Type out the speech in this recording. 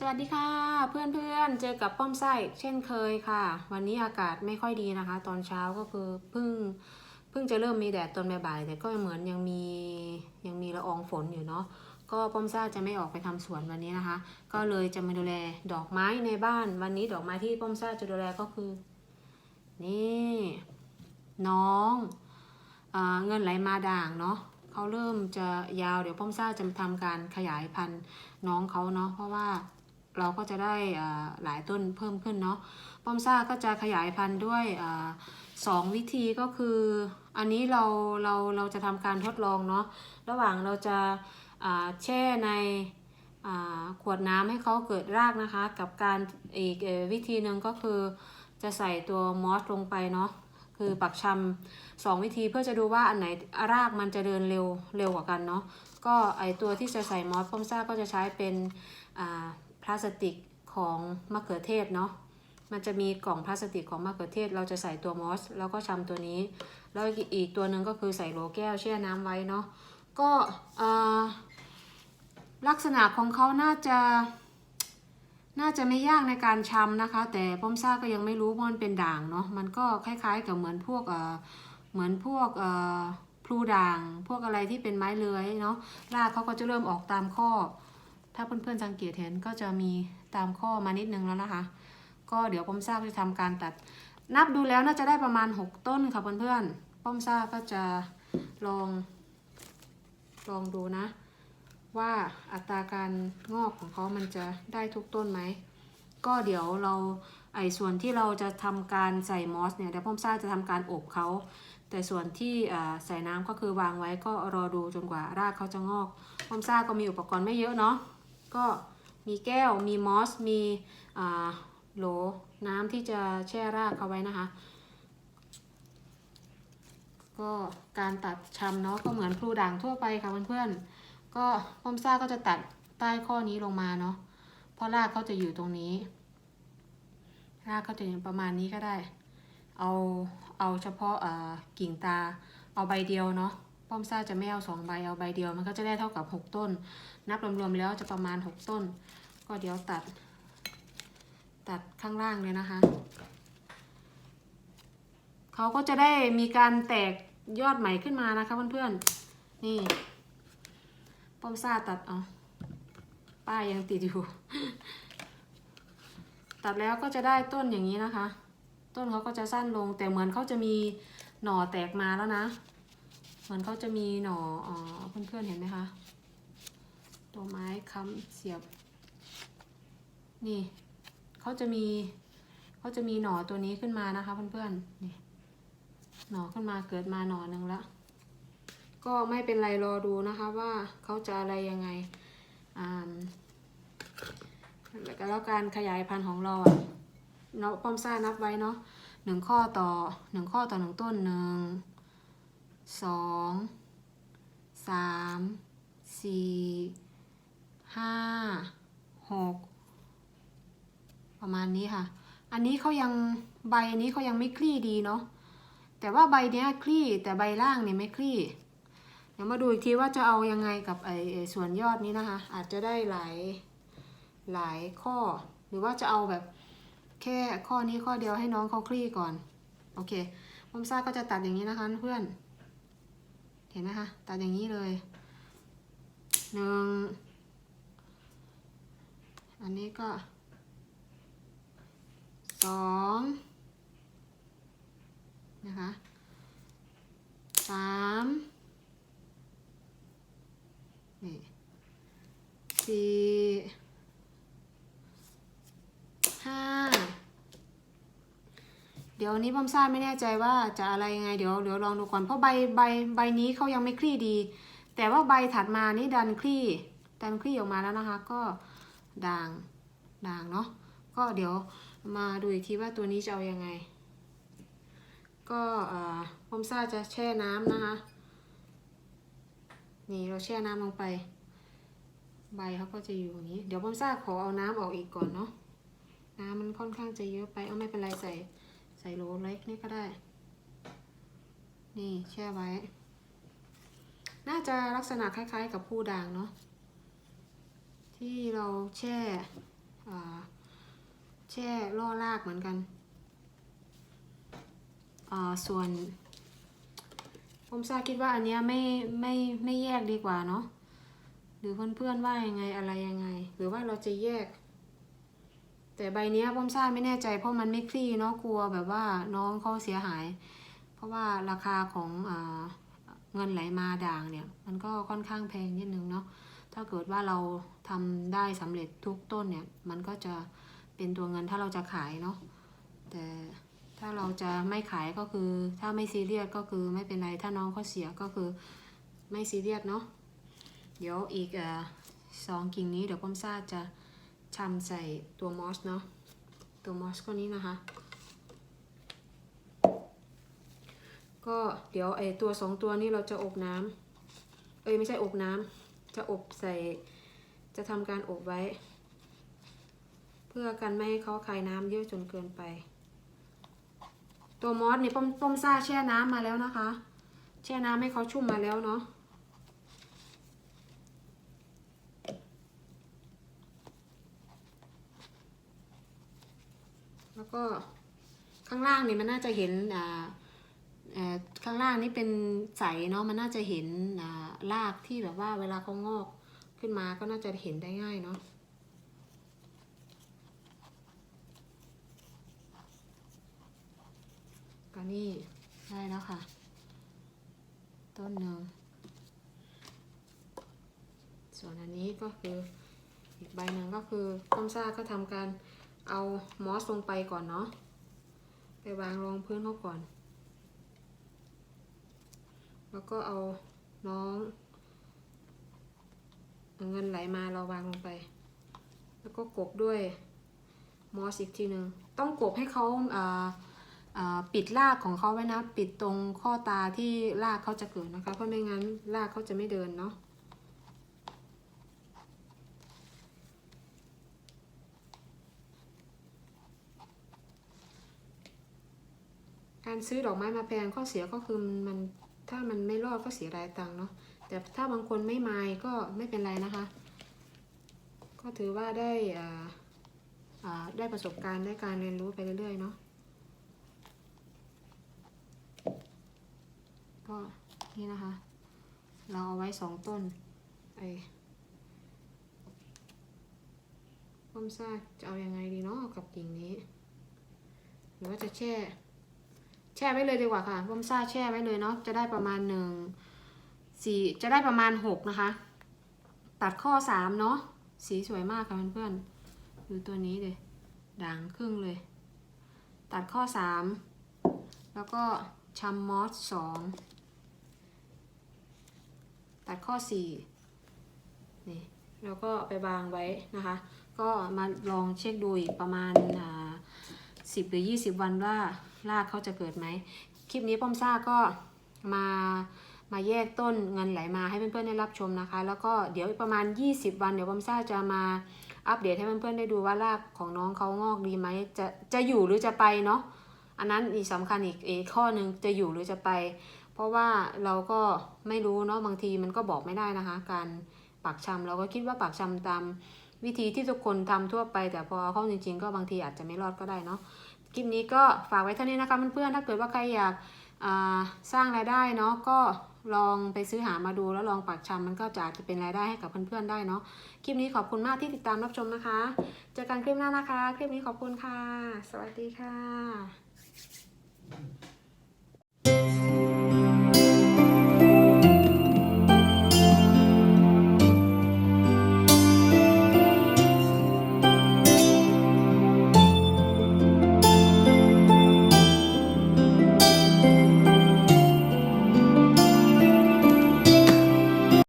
สวัสดีค่ะเพื่อนๆเจอกับป้อมไส้เช่นเคยค่ะ วันนี้อากาศไม่ค่อยดีนะคะ ตอนเช้าก็คือเพิ่งเพิ่งจะเริ่มมีแดดตอนบ่ายๆแต่ก็เหมือนยังมียังมีละอองฝนอยู่เนาะก็ป้อมซ่าจะไม่ออกไปทำสวนวันนี้นะคะ ก็เลยจะมาดูแลดอกไม้ในบ้าน วันนี้ดอกไม้ที่ป้อมซ่าจะดูแลก็คือ นี่น้องอเงินไหลมาด่างเนาะเขาเริ่มจะยาวเดี๋ยวป้อมซ่าจะทำการขยายพันธุ์น้องเขาเนาะเพราะว่า เราก็จะได้หลายต้นเพิ่มขึ้นเนาะป้อมซ่าก็จะขยายพันธุ์ด้วยอสองวิธีก็คือ อันนี้เราเราเราจะทำการทดลองเนาะระหว่างเราจะาแช่ในขวดน้ำให้เขาเกิดรากนะคะ กับการอีกวิธีหนึ่งก็คือจะใส่ตัวมอสลงไปเนาะคือปักชำสองวิธีเพื่อจะดูว่าอันไหนรากมันจะเดินเร็วเร็วกว่ากันเนาะก็ไอตัวที่จะใส่มอสป้อมซ่าก็จะใช้เป็นอ่า พลาสติกของมะเขือเทศเนาะมันจะมีกล่องพลาสติกของมะเขือเทศ เราจะใส่ตัวมอส แล้วก็ชำตัวนี้ แล้วอีกตัวหนึ่งก็คือใส่โหลแก้วแช่น้ำไว้เนาะก็ลักษณะของเขาน่าจะน่าจะไม่ยากในการชำนะคะ แต่ป้อมซ่าก็ยังไม่รู้เพรามันเป็นด่างเนาะมันก็คล้ายๆ กับเหมือนพวกเหมือนพวกพลูด่าง พวกอะไรที่เป็นไม้เลื้อยเนาะรากเขาก็จะเริ่มออกตามข้อ ถ้าเพื่อนๆสังเกตเห็นก็จะมีตามข้อมานิดนึงแล้วนะคะ ก็เดี๋ยวป้อมซ่าจะทำการตัด นับดูแล้วน่าจะได้ประมาณ 6 ต้นค่ะเพื่อนๆป้อมซ่าก็จะลองลองดูนะ ว่าอัตราการงอกของเขามันจะได้ทุกต้นไหมก็เดี๋ยวเราไอ้ส่วนที่เราจะทำการใส่มอสเนี่ยเดี๋ยวป้อมซ่าจะทำการอบเขา แต่ส่วนที่ใส่น้ำก็คือวางไว้ก็รอดูจนกว่ารากเขาจะงอกป้อมซ่าก็มีอุปกรณ์ไม่เยอะเนาะ ก็มีแก้วมีมอส มีโหลน้ำที่จะแช่รากเขาไว้นะคะ ก็การตัดชำเนาะก็เหมือนพลูด่างทั่วไปค่ะเพื่อนๆก็ป้อมซ่าก็จะตัดใต้ข้อนี้ลงมาเนาะเพราะรากเขาจะอยู่ตรงนี้ รากเขาจะอยู่ประมาณนี้ก็ได้ เอาเอาเฉพาะอ่ากิ่งตาเอาใบเดียวเนาะ ป้อมซ่าจะไม่เอาสองใบเอาใบเดียว มันก็จะได้เท่ากับหกต้น นับรวมๆแล้วจะประมาณ6ต้น ก็เดี๋ยวตัด ตัดข้างล่างเลยนะคะเขาก็จะได้มีการแตกยอดใหม่ขึ้นมานะคะเพื่อนๆ นี่ ป้อมซ่าตัดเอาป้ายยังติดอยู่ ตัดแล้วก็จะได้ต้นอย่างนี้นะคะ ต้นเขาก็จะสั้นลงแต่เหมือนเขาจะมีหน่อแตกมาแล้วนะ เหมือนเขาจะมีหน่ออ๋อเพื่อนๆเห็นไหมคะ ตัวไม้ค้ำเสียบ นี่เขาจะมีเขาจะมีหน่อตัวนี้ขึ้นมานะคะ เพื่อนๆนี่หน่อขึ้นมาเกิดมาหน่อหนึ่งแล้วก็ไม่เป็นไรรอดูนะคะว่าเขาจะอะไรยังไงอ่าแล้วก็แล้วการขยายพันธุ์ของเราอะเนาะป้อมซ่านับไว้เนาะหนึ่งข้อต่อหนึ่งข้อต่อหนึ่งต้นหนึ่ง สองสามสี่ห้าหกประมาณนี้ค่ะ อันนี้เขายังใบนี้เขายังไม่คลี่ดีเนาะแต่ว่าใบเนี้ยคลี่แต่ใบล่างเนี่ยไม่คลี่เดี๋ยวมาดูอีกทีว่าจะเอายังไงกับไอ้ส่วนยอดนี้นะคะ อาจจะได้หลายหลายข้อ หรือว่าจะเอาแบบแค่ข้อนี้ข้อเดียวให้น้องเขาคลี่ก่อน โอเคผมซ่าก็จะตัดอย่างนี้นะคะเพื่อน ห็นไหมคะตัดอย่างนี้เลยหนึ่งอันนี้ก็สองนะคะ สาม นี่สี่ห้า เดี๋ยวนี้ป้อมซ่าไม่แน่ใจว่าจะอะไรยังไงเดี๋ยวเดี๋ยวลองดูก่อนเพราะใบใบใบนี้เขายังไม่คลี่ดี แต่ว่าใบถัดมานี่ดันคลี่ดันคลี่ออกมาแล้วนะคะ ก็ด่างด่างเนาะก็เดี๋ยวมาดูอีกทีว่าตัวนี้จะเอายังไง ก็เอ่อมซ่าจะแช่น้ำนะคะ นี่เราแช่น้ำลงไป ใบเขาก็จะอยู่อย่างนี้ เดี๋ยวป้อมซ่าขอเอาน้ำออกอีกก่อนเนาะน้ำมันค่อนข้างจะเยอะไป เอาไม่เป็นไรใส่ ส่โหลเล็กนี่ก็ได้ นี่แช่ไว้ น่าจะลักษณะคล้าย ๆ กับผู้ด่างเนาะ ที่เราแช่แช่ล่อรากเหมือนกันอ่าส่วนผมซาคิดว่าอันเนี้ยไม่ไม่ไม่แยกดีกว่าเนาะหรือเพื่อนๆว่ายังไงอะไรยังไง หรือว่าเราจะแยก แต่ใบเนี้ยป้อมซ่าไม่แน่ใจเพราะมันไม่คลี่เนาะกลัวแบบว่าน้องเขาเสียหาย เพราะว่าราคาของอเงินไหลมาด่างเนี่ย มันก็ค่อนข้างแพงนิดนึงเนาะถ้าเกิดว่าเราทำได้สำเร็จทุกต้นเนี่ย มันก็จะเป็นตัวเงินถ้าเราจะขายเนาะแต่ถ้าเราจะไม่ขายก็คือ ถ้าไม่ซีเรียสก็คือไม่เป็นไรถ้าน้องเขาเสียก็คือไม่ซีเรียสเนาะเดี๋ยวอีกอสองกิ่งนี้เดี๋ยวป้อมซ่าจะ ชำใส่ตัวมอสเนาะ ตัวมอสก็นี้นะคะ ก็เดี๋ยวไอตัวสองตัวนี้เราจะอบน้ำ เอ้ยไม่ใช่อบน้ำ จะอบใส่ จะทำการอบไว้ เพื่อกันไม่ให้เขาคายน้ำเยอะจนเกินไป ตัวมอสเนี่ยป้อมป้อมซ่าแช่น้ำมาแล้วนะคะ แช่น้ำให้เขาชุ่มมาแล้วเนาะ แล้วก็ข้างล่างนี่มันน่าจะเห็นอ่าข้างล่างนี่เป็นใสเนาะมันน่าจะเห็นอ่ารากที่แบบว่าเวลาเขางอกขึ้นมาก็น่าจะเห็นได้ง่ายเนาะก็นี่ได้แล้วค่ะ ต้นหนึ่งส่วนอันนี้ก็คืออีกใบหนึ่งก็คือต้มซ่าก็ทำการ เอามอสลงไปก่อนเนาะ ไปวางรองพื้นเขาก่อน แล้วก็เอาน้องเงินไหลมาเราวางลงไป แล้วก็กบด้วยมอสอีกทีหนึ่งต้องกบให้เขาอ่าอ่าปิดรากของเขาไว้นะ ปิดตรงข้อตาที่รากเขาจะเกิดนะคะ เพราะไม่งั้นรากเขาจะไม่เดินเนาะ การซื้อดอกไม้มาแพงข้อเสียก็คือมันถ้ามันไม่รอดก็เสียรายตังค์เนาะแต่ถ้าบางคนไม่มายก็ไม่เป็นไรนะคะ ก็ถือว่าได้อ่าอ่าได้ประสบการณ์ได้การเรียนรู้ไปเรื่อยๆเนาะก็นี่นะคะ เราเอาไว้สองต้นไอ้ต้มซากจะเอายังไงดีเนาะกับกิ่งนี้ หรือว่าจะแช่ แช่ไว้เลยดีกว่าค่ะร่มซ่าแช่ไว้เลยเนาะจะได้ประมาณหนึ่งสี่จะได้ประมาณหกนะคะ ตัดข้อสามเนาะสีสวยมากค่ะเพื่อนๆดูตัวนี้เลยด่างครึ่งเลย ตัดข้อสามแล้วก็ชัมมอสสองตัดข้อสี่นี่แล้วก็ไปวางไว้นะคะ ก็มาลองเช็คดูอีกประมาณอ่า สิบหรือยี่สิบวันว่ารากเขาจะเกิดไหม คลิปนี้ป้อมซ่าก็มามาแยกต้นเงินไหลมาให้เพื่อนๆได้รับชมนะคะ แล้วก็เดี๋ยวประมาณ 20 วันเดี๋ยวป้อมซ่าจะมาอัปเดตให้เพื่อนๆได้ดูว่ารากของน้องเขางอกดีไหมจะจะอยู่หรือจะไปเนาะอันนั้นอีกสำคัญอีกอีกข้อหนึ่งจะอยู่หรือจะไป เพราะว่าเราก็ไม่รู้เนาะบางทีมันก็บอกไม่ได้นะคะ การปักชำเราก็คิดว่าปักชำตาม วิธีที่ทุกคนทำทั่วไปแต่พอเข้าจริง ๆ ก็บางทีอาจจะไม่รอดก็ได้เนาะคลิปนี้ก็ฝากไว้เท่านี้นะคะเพื่อนๆถ้าเกิดว่าใครอยากสร้างรายได้เนาะก็ลองไปซื้อหามาดูแล้วลองปักชำมันก็จะอาจะเป็นรายได้ให้กับเพื่อนๆได้เนาะคลิปนี้ขอบคุณมากที่ติดตามรับชมนะคะเจอกันคลิปหน้านะคะ คลิปนี้ขอบคุณค่ะ สวัสดีค่ะ